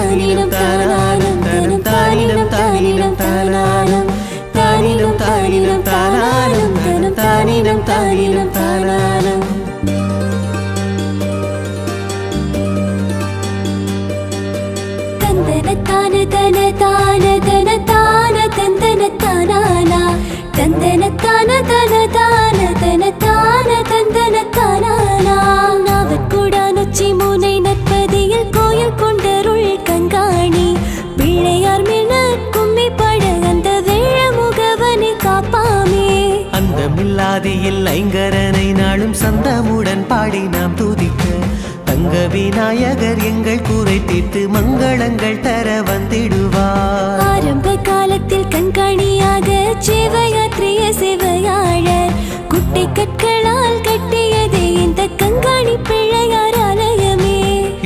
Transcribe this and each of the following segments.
தானினம் தானினம் தானானந்தனம் தானிடம் தானினம் தானானம் தானிடம் தானினம் தானானந்தனம் தானிடம் தானிடம் ஐங்கரனை நாளும் சந்தமுடன் பாடி நாம் துதிக்க தங்க விநாயகர் எங்கள் கூரை தீர்த்து மங்களங்கள் தர வந்திடுவார். ஆரம்ப காலத்தில் கண்காணியாக சேவையாற்றிய சேவையாளர் குட்டை கற்களால் கட்டியதே இந்த கண்காணி பிள்ளையார் ஆலயமே.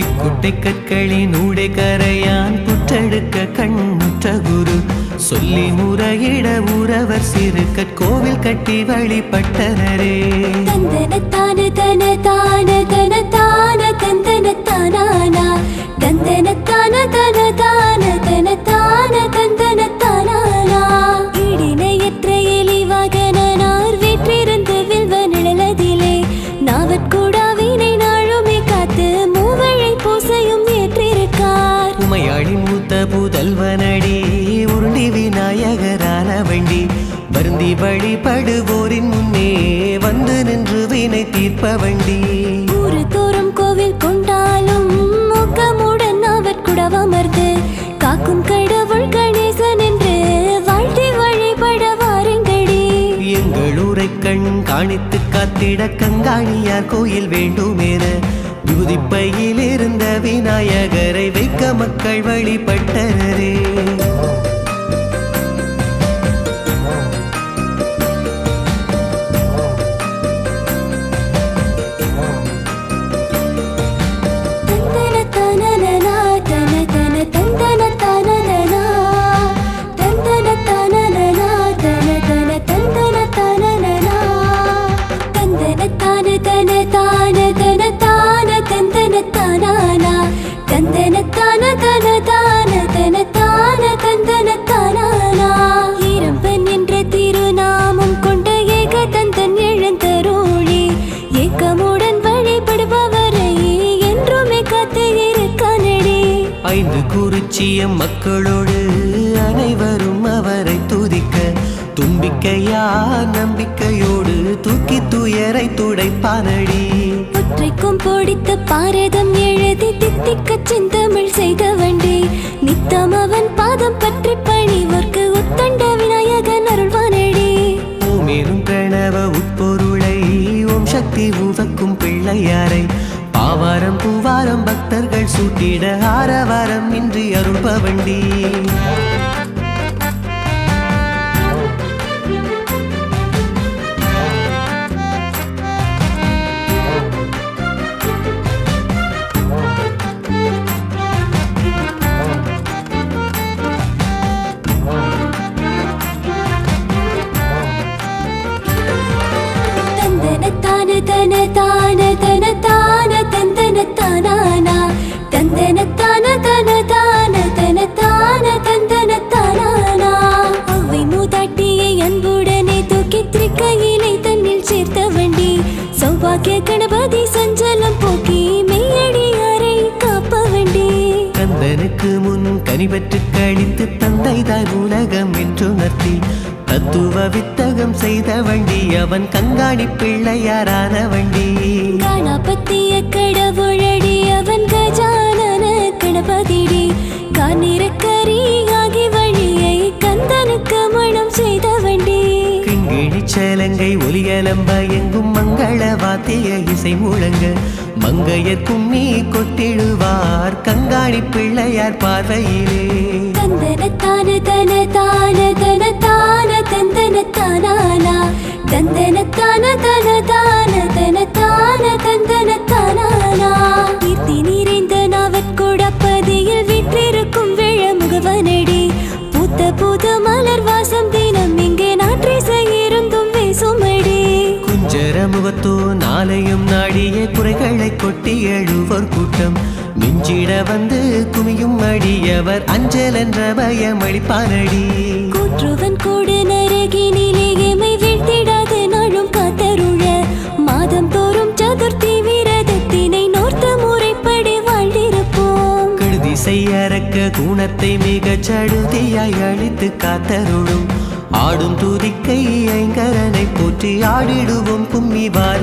இக்குட்டை கற்களின் ஊடை கரையான் புற்றெடுக்க கண்ணுற்ற குரு சொல்லி முறையிட உறவர் சிறு கற்கோவில் கட்டி வழிபட்டனரே. தந்தன தான தன தான தன தான தந்தன தானானா தந்தன தான தன தான தன தான தந்தன தானானா இடினையற்ற எலிவாகனார் வீற்றிருந்து வில்வ நிழலதிலே. நாவற்கூடாவினை நாளுமே காத்து மூவழை பூசையும் ஏற்றிருக்கார். உமையாளி மூத்த புதல்வனடி வழிபடுவோரின் முன்னே வந்து நின்று வினை தீர்ப்ப வண்டி. ஊரு தோறும் கோவில் கொண்டாலும் முகமுடன் அவற்குடவ அமர்ந்து காக்கும் கடவுள் கணேசன் என்று வாழ்த்தி வழிபட வாருங்கடி எங்கள் ஊரை கண் காணித்து காத்திட கங்காணியார் கோயில் வேண்டுமென. விபுதிப்பையில் இருந்த விநாயகரை வைக்க மக்கள் வழிபட்டனரே. குறிச்சியம் மக்களோடு அனைவரும் அவரை துதிக்க தும்பிக்கையா நம்பிக்கையோடு தூக்கி துயரை துடைப்பானடி. ஒற்றைக்கும் பொடித்த பாரதம் எழுதி தித்திக்க செந்தமிழ் செய்த வண்டி நித்தம் அவன் பாதம் பற்றி பணிவோர்க்கு உத்தண்ட விநாயகன் அருள்வானடி. ஓமேனும் பிரணவ உட்பொருளை ஓம் சக்தி உவக்கும் பிள்ளையாரை ஆவாரம் பூவாரம் பக்தர்கள் சூட்டிட ஆரவாரம் இன்றி அருள்பவண்டி. தன தான தன தான தன தான தன தான அவை மூதாட்டியை அன்புடனே தூக்கி திரிக்கையிலை தன்னில் சேர்த்த வண்டி. சௌபாகிய கணபதி சஞ்சலம் போக்கி மெய்யடியாரை காப்ப வண்டி. கந்தனுக்கு முன் கனிவற்று கழித்து தந்தை தாய் உலகம் என்றுணர்த்தி. தத்துவ வித்தகம் செய்த வண்டி அவன் கங்காணி பிள்ளையாரான வண்டி. கணபத்திய கடவுளடி அவன் கஜானன கணபதிடி. கானிரக்கரி ஆகி வழியை கந்தனுக்கு மனம் செய்த வண்டி ஒலியலம்ப எங்கும் மங்கள வாத்திய இசை முழங்க. மங்கையர் கும்மி கொட்டிடுவார் கங்காணி பிள்ளையார் பார்வையிலே. தந்தனத்தான தன தான தன தான தந்தன தானானா தந்தன தன தான தன தான அவரையும் கொட்டி எழுவோர் கூட்டம். மிஞ்சிட வந்து குமியும் அடியவர் அஞ்சல் என்ற பயம் அளிப்பானடி. கூற்றுவன் கூடு நரகினிலே எமை வீழ்த்திடாது நாளும் காத்தருள. மாதம் தோறும் சதுர்த்தி விரதத்தினை நோர்த்த முறைப்படி வாழ்ந்திருப்போம். கெடுதி செய்யறக்க குணத்தை மிகச் சடுதியாய் அழித்து காத்தருளும். ஆடும் துதிக்கை ஐங்கரனை போற்றி ஆடிடுவோம் கும்மி வாருங்கடி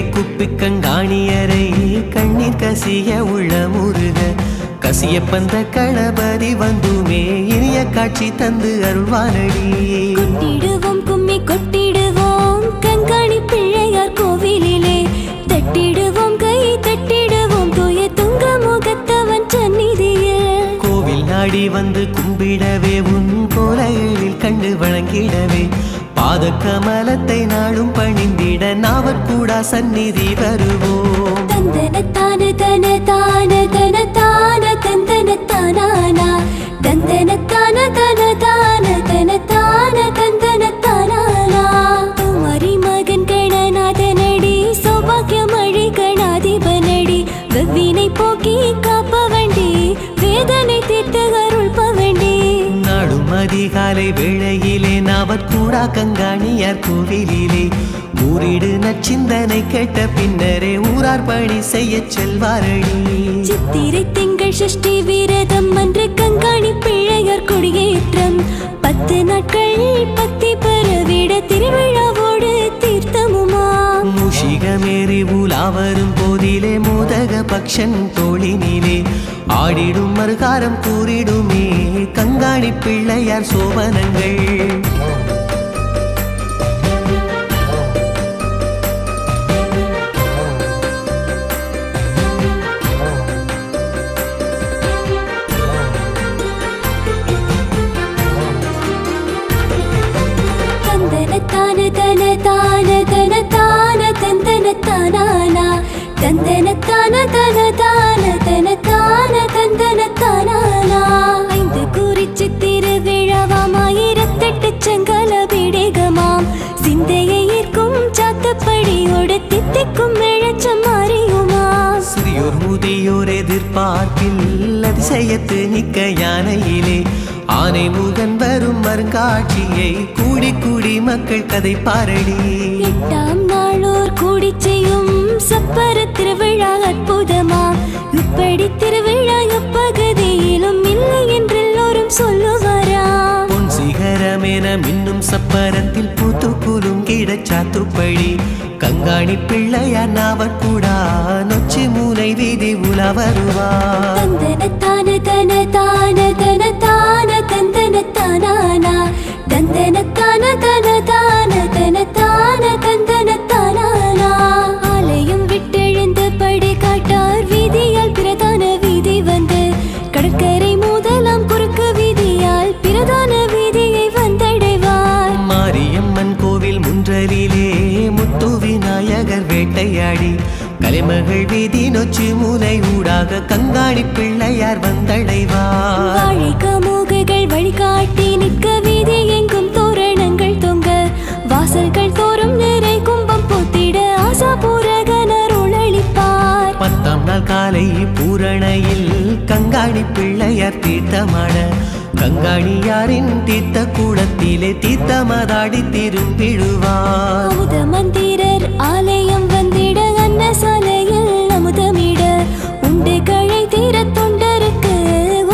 கைகளை குப்பி கண்ணீர் கசிய உள்ள முருக கசிய பந்த கணபதி வந்துமே இனிய காட்சி தந்து அருள்வானடி. கொட்டிடுவோம் கும்மி கொட்டிடுவோம் கண்காணி பிள்ளையார் கோவிலிலே. தட்டிடுவோம் கை தட்டிடுவோம் தூய துங்க முகத்தவன் சந்நிதியில். கோவில் நாடி வந்து கும்பிடவே உன் கோலைகளில் கண்டு வணங்கிடவே பாத கமலத்தை நாடும் பணிந்திட நாவற்கூடா சந்நிதி வருவோம். தந்தனத்தான தன தான தன தான தந்தனத்தானா தந்தனத்தான தன தான தன தான தந்தனத்தானா குமாரி மகன் கணநாதனடி சௌபாகியமழி கணாதிபனடி வெவ்வினை போக்கி காப்பவண்டி வேதனை தீர்த்து அருள் பவண்டி. நாடும் அதிகாலை வேளையிலே நாவற்கூடா கங்காணியார் கோவிலிலே. ஊரிடு நச்சிந்தனை கேட்ட பின்னரே ஊரார் பணி செய்யச் செல்வாரடி. சித்திரை திங்கள் சஷ்டி விரதம் அன்று கங்காணி பிள்ளையார் கொடியேற்றம். பத்து நாட்கள் பத்தி பெறவிட திருவிழாவோடு தீர்த்தமுமா? மூஷிகமேறி உலா வரும் போதிலே மோதக பக்ஷன் தோளினிலே. ஆடிடும் மறுகாரம் கூறிடுமே கங்காணி பிள்ளையார் சோபனங்கள் முதியோர் அதிசயத்து நிக்க யானையிலே ஆனை முகன் வரும் மருங்காட்சியை கூடி கூடி மக்கள் கதை பாரடி. எட்டாம் நாளோர் கூடி செய்யும் சப்பர திருவிழா அற்புதமா? இப்படி திருவிழா எப்பகுதியிலும் இல்லை என்றெல்லோரும் சொல்லுவாரா? பொன் மின்னும் சப்பரத்தில் பூத்து குலுங்கிட சாத்துப்பழி. கங்காணி பிள்ளையா பிள்ளையார் நாவற்கூடா நொச்சி மூனை வீதி உலா வருவார். தந்தனத்தான தன தான தன தான தந்தனத்தானா தந்தனத்தான தன தான தன தான தந்த கங்காணி பிள்ளையார் தீர்த்தமாட கங்காணியாரின் தீர்த்த கூடத்திலே தீர்த்தமதாடி திரும்பிடுவார். மந்திரர் ஆலயம் வந்திட அன்னசாலையில் அமுதமிட உண்டு கழை தீர தொண்டருக்கு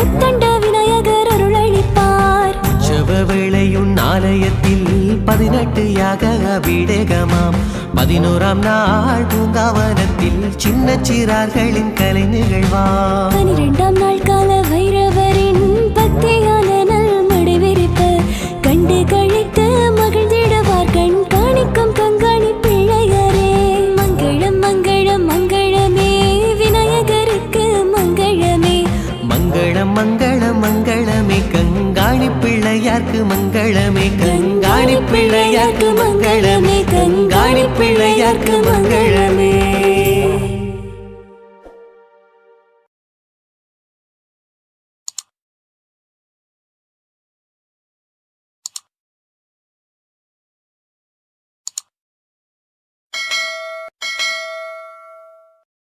உத்தண்ட விநாயகர் அருளளிப்பார். உற்சவ வேளையுன் ஆலயத்தில் பதினெட்டு யாக அபிடேகமாம். பதினோராம் நாள் பூங்காவனத்தில் சின்ன கண்ணச்சிறார்களின் கலை நிகழ்வாம். பனிரெண்டாம் நாள் பிள்ளையார்க்கு மங்களமே கங்காணி பிள்ளையார்க்கு மங்களமே.